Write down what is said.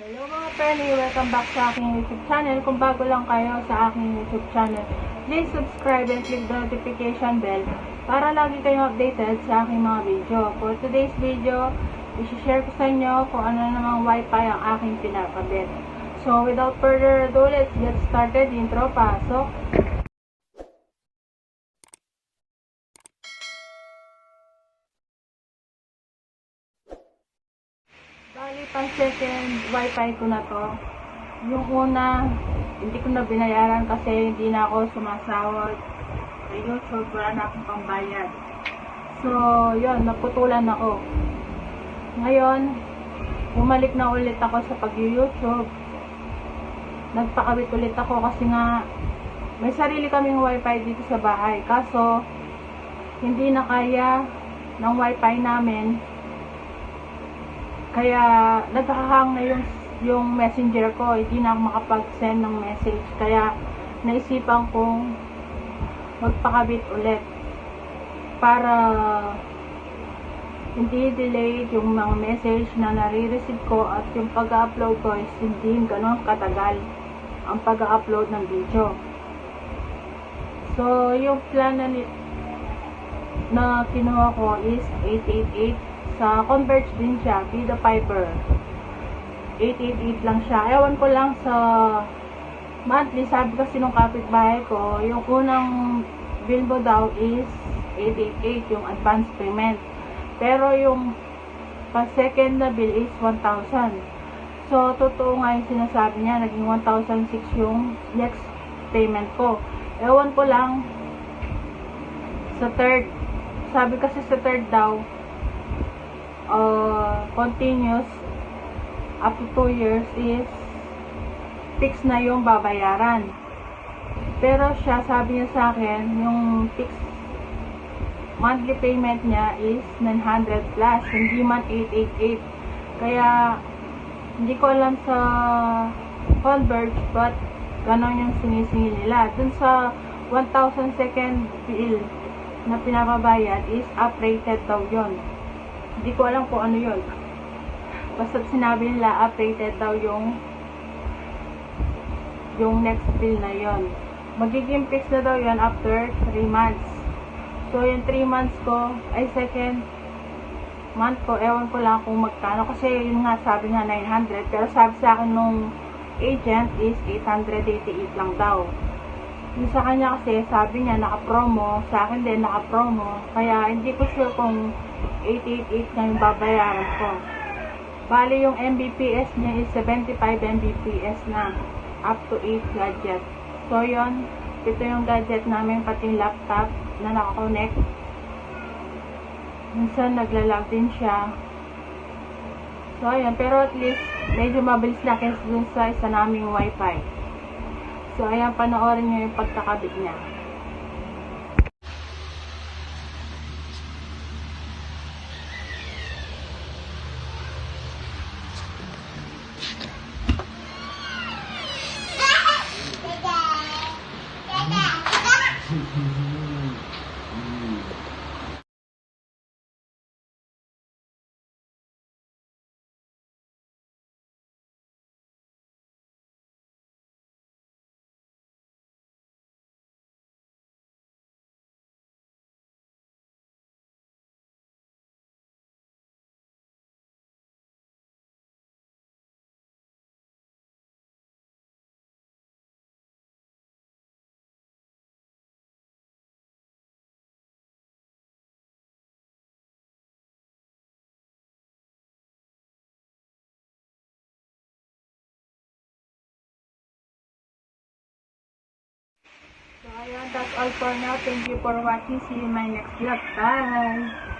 Hello mga Penny! Welcome back sa aking YouTube channel. Kung bago lang kayo sa aking YouTube channel, please subscribe and click the notification bell para lagi kayong updated sa aking mga video. For today's video, isi-share ko sa inyo kung ano namang wifi ang aking pinapabit. So, without further ado, let's get started. Intro, pasok! Bali, pang second wifi ko na to. Yung una, hindi ko na binayaran kasi hindi na ako sumasahod. Sa YouTube, wala na akong pambayad. So, yun, naputulan ako. Ngayon, bumalik na ulit ako sa pag-YouTube. Nagpakabit ulit ako kasi nga, may sarili kaming wifi dito sa bahay. Kaso, hindi na kaya ng wifi namin kaya naghahang na yung yung messenger ko, hindi na ako makapag-send ng message. Kaya naisipan kong magpakabit ulit para hindi delay yung mga message na nare-receive ko at yung pag-upload ko is hindi ganun katagal ang pag-upload ng video. So, yung plan na, na kinuha ko is 888 sa Converge din siya, Vida Piper. 888 lang siya. Ewan ko lang sa monthly, sabi kasi nung kapitbahay ko, yung unang bill mo daw is 888, yung advance payment. Pero yung pa second na bill is 1,000. So, totoo nga yung sinasabi niya, naging 1,006 yung next payment ko. Ewan ko lang sa third. Sabi kasi sa third daw, uh, continuous up to 2 years is fixed na yung babayaran. Pero siya, sabi niya sa akin, yung fixed monthly payment niya is 900 plus, hindi man 888. Kaya, hindi ko alam sa Converge, but ganon yung sinisingil nila. Dun sa 1,000 second bill na pinapabayad is uprated daw yon hindi ko alam kung ano yun. Basta sinabi nila, updated daw yung yung next bill na yon. Magiging fix na daw yon after 3 months. So, yung 3 months ko, ay second month ko, ewan ko lang kung magkano. Kasi yun nga, sabi nga 900. Pero sabi sa akin nung agent is 888 lang daw. Yung sa kanya kasi, sabi niya naka-promo, sa akin din naka-promo. Kaya hindi ko sure kung 888 na yung babayaran ko. Bali yung Mbps niya is 75 Mbps na. Up to 8 gadget. So yon ito yung gadget namin, pati laptop na nakakonect. Minsan naglalag din siya. So ayan, pero at least medyo mabilis na kaysa dun sa isa naming wifi. So ayan, panoorin nyo yung pagkakabit niya. So, ayan, that's all for now. Thank you for watching. See you in my next vlog. Bye!